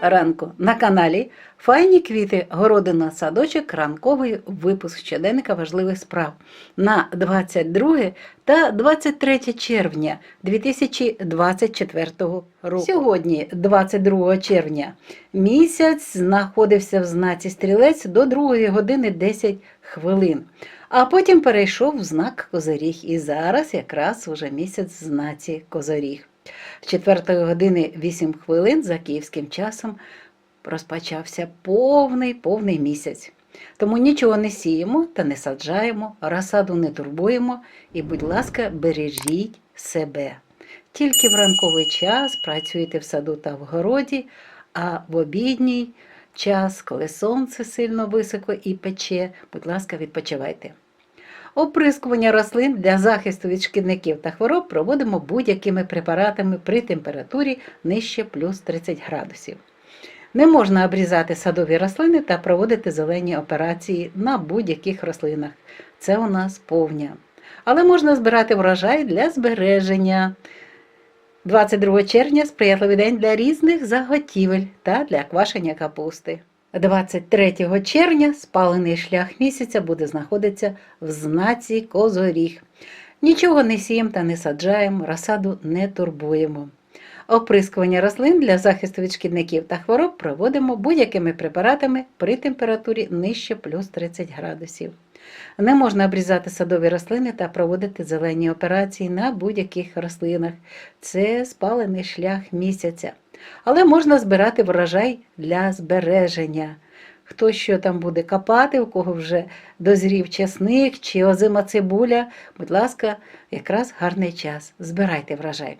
ранку. На каналі Файні квіти, городина, садочок, ранковий. Випуск щоденника важливих справ на 22 та 23 червня 2024 року. Сьогодні, 22 червня, місяць знаходився в знаці стрілець до 2 години 10 хвилин, а потім перейшов в знак Козоріг. І зараз якраз уже місяць знаці Козоріг. З 4 години 8 хвилин за київським часом розпочався повний повний місяць. Тому нічого не сіємо та не саджаємо, розсаду не турбуємо і, будь ласка, бережіть себе. Тільки в ранковий час працюєте в саду та в городі, а в обідній час, коли сонце сильно високо і пече, будь ласка, відпочивайте. Оприскування рослин для захисту від шкідників та хвороб проводимо будь-якими препаратами при температурі нижче плюс 30 градусів. Не можна обрізати садові рослини та проводити зелені операції на будь-яких рослинах. Це у нас повня. Але можна збирати врожай для збереження. 22 червня сприятливий день для різних заготівель та для квашення капусти. 23 червня спалений шлях місяця буде знаходитися в знаці Козоріг. Нічого не сіємо та не саджаємо, розсаду не турбуємо. Оприскування рослин для захисту від шкідників та хвороб проводимо будь-якими препаратами при температурі нижче плюс 30 градусів. Не можна обрізати садові рослини та проводити зелені операції на будь-яких рослинах. Це спалений шлях місяця. Але можна збирати врожай для збереження. Хто що там буде копати, у кого вже дозрів часник чи озима цибуля, будь ласка, якраз гарний час. Збирайте врожай.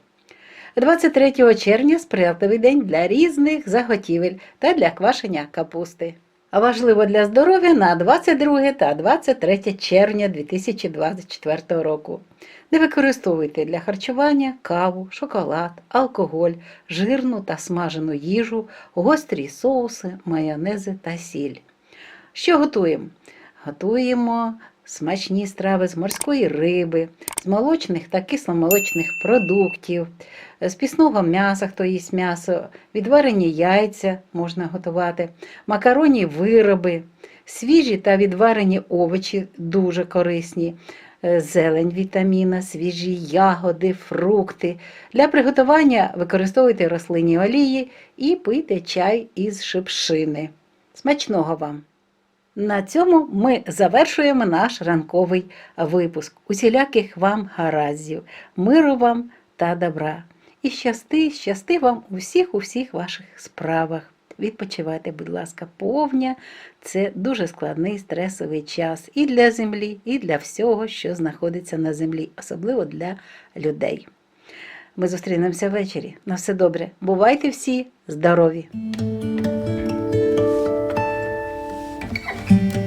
23 червня сприятливий день для різних заготівель та для квашення капусти. Важливо для здоров'я на 22 та 23 червня 2024 року. Не використовуйте для харчування каву, шоколад, алкоголь, жирну та смажену їжу, гострі соуси, майонези та сіль. Що готуємо? Готуємо смачні страви з морської риби, з молочних та кисломолочних продуктів, з пісного м'яса, хто їсть м'ясо, відварені яйця можна готувати, макаронні вироби, свіжі та відварені овочі дуже корисні, е, зелень вітаміна, свіжі ягоди, фрукти. Для приготування використовуйте рослинні олії і пийте чай із шипшини. Смачного вам! На цьому ми завершуємо наш ранковий випуск. Усіляких вам гараздів, миру вам та добра. І щасти, щасти вам у всіх, у ваших справах. Відпочивайте, будь ласка, повня. Це дуже складний стресовий час і для землі, і для всього, що знаходиться на землі, особливо для людей. Ми зустрінемося ввечері. На все добре. Бувайте всі здорові! Thank you.